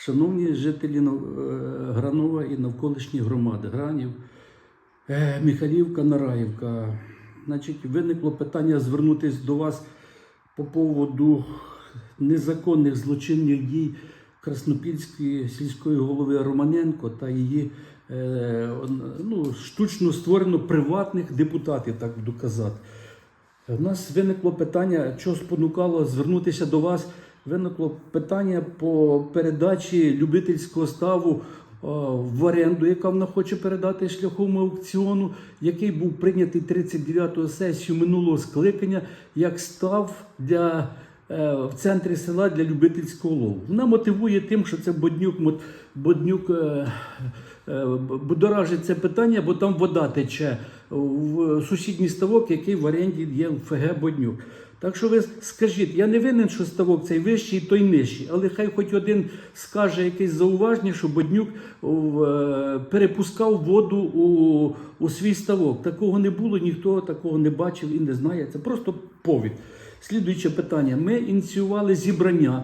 Шановні жителі е, Гранова і навколишніх громад, Гранів, е, Михайлівка, Нараївка. Значить, виникло питання звернутися до вас по поводу незаконних злочинних дій Краснопільської сільської голови Романенко та її е, ну, штучно створено приватних депутатів, так буду казати. У нас виникло питання, що спонукало звернутися до вас. Виникло питання по передачі любительського ставу в оренду, яка вона хоче передати шляхом аукціону, який був прийнятий 39-го сесію минулого скликання, як став для е, в центрі села для любительського лову. Вона мотивує тим, що це Боднюк, Боднюк е, е, будоражить це питання, бо там вода тече в сусідній ставок, який в оренді є в ФГ Боднюк. Так що ви скажіть, я не винен, що ставок цей вищий, той нижчий, але хай хоч один скаже якесь зауваження, що Боднюк е, перепускав воду у, у свій ставок. Такого не було, ніхто такого не бачив і не знає. Це просто повід. Слідуюче питання. Ми ініціювали зібрання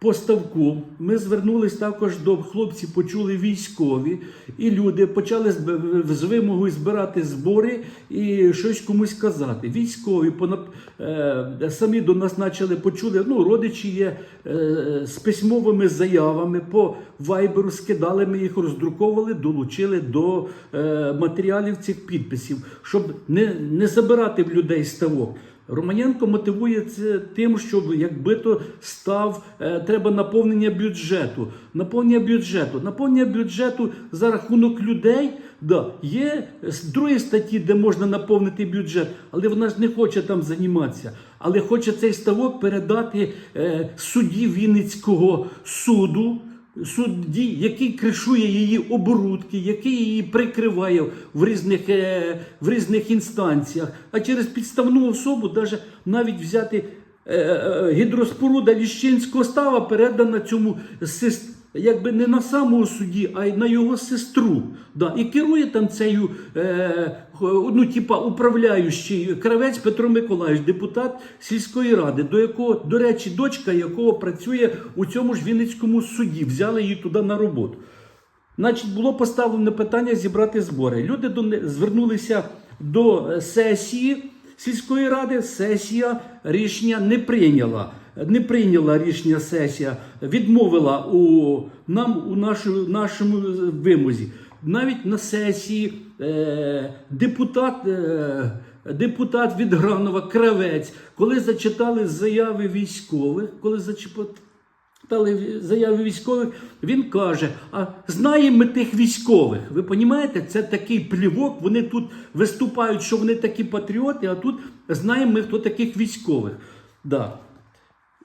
по ставку. Ми звернулись також до хлопців, почули військові, і люди почали з- вимогою збирати збори і щось комусь казати. Військові понап... е, самі до нас почали почули. Ну, родичі є е, з письмовими заявами по вайберу, скидали, ми їх роздруковували, долучили до е, матеріалів цих підписів, щоб не, не забирати в людей ставок. Романенко мотивує це тим, що якби то став е, треба наповнення бюджету. Наповнення бюджету. Наповнення бюджету за рахунок людей. Да, є з другої статті, де можна наповнити бюджет, але вона ж не хоче там займатися. Але хоче цей ставок передати е, судді Вінницького суду судді, який кришує її оборудки, який її прикриває в різних, е, в різних інстанціях, а через підставну особу навіть, навіть взяти е, е, гідроспоруда Ліщинського става передана цьому сес- Якби не на самого судді, а й на його сестру. Да. І керує там цею, е, ну, типа, управляючий кравець Петро Миколаївич, депутат сільської ради, до якого, до речі, дочка якого працює у цьому ж Вінницькому суді. Взяли її туди на роботу. Значить, було поставлено питання зібрати збори. Люди до звернулися до е, сесії сільської ради. Сесія рішення не прийняла. Не прийняла рішення сесія, відмовила у нам у нашу, нашому вимозі. Навіть на сесії е, депутат. Е, Депутат від Гранова Кравець, коли зачитали заяви військових, коли зачитали Дали заяви військових, він каже: а знаємо ми тих військових. Ви розумієте, це такий плівок. Вони тут виступають, що вони такі патріоти, а тут знаємо ми, хто таких військових. Да.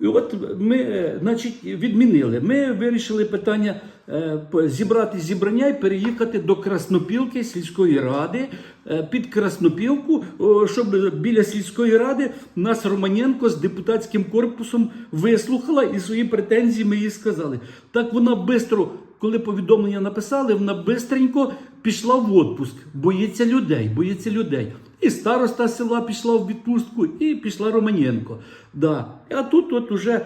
І от ми, е, значить, відмінили. Ми вирішили питання е, зібрати зібрання і переїхати до Краснопілки сільської ради е, під Краснопілку, щоб біля сільської ради нас Романенко з депутатським корпусом вислухала і свої претензії ми їй сказали. Так вона швидко, коли повідомлення написали, вона бистренько пішла в відпуск. Боїться людей, боїться людей. І староста села пішла в відпустку, і пішла Романенко. Да. А тут от уже,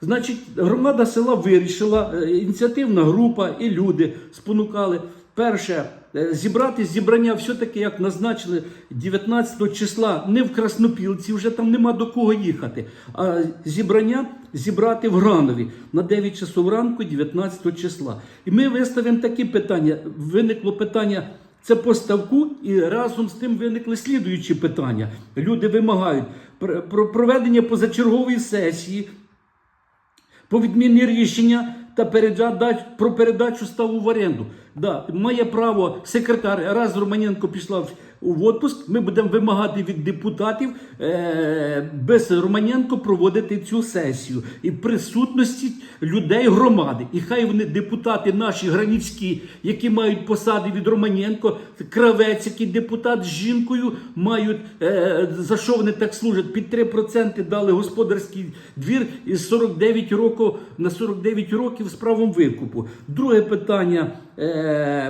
значить, громада села вирішила, е, ініціативна група і люди спонукали. Перше, зібрати зібрання все-таки, як назначили 19 числа, не в Краснопілці, вже там нема до кого їхати. А зібрання зібрати в Гранові на 9 часов ранку, 19 числа. І ми виставимо такі питання. Виникло питання. Це по ставку, і разом з тим виникли слідуючі питання. Люди вимагають про проведення позачергової сесії, по відміні рішення та про передачу ставу в оренду. Да, має право секретар, раз Романенко пішла у відпуск, ми будемо вимагати від депутатів е, без Романенко проводити цю сесію і в присутності людей громади. І хай вони депутати наші гранівські, які мають посади від Романенко, кравець, який депутат з жінкою, мають е, за що вони так служать? Під 3% дали господарський двір із 49 років на 49 років з правом викупу. Друге питання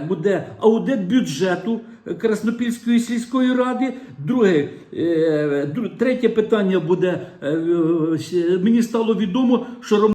буде аудит бюджету Краснопільської сільської ради. Друге, е, третє питання буде е, е, мені стало відомо, що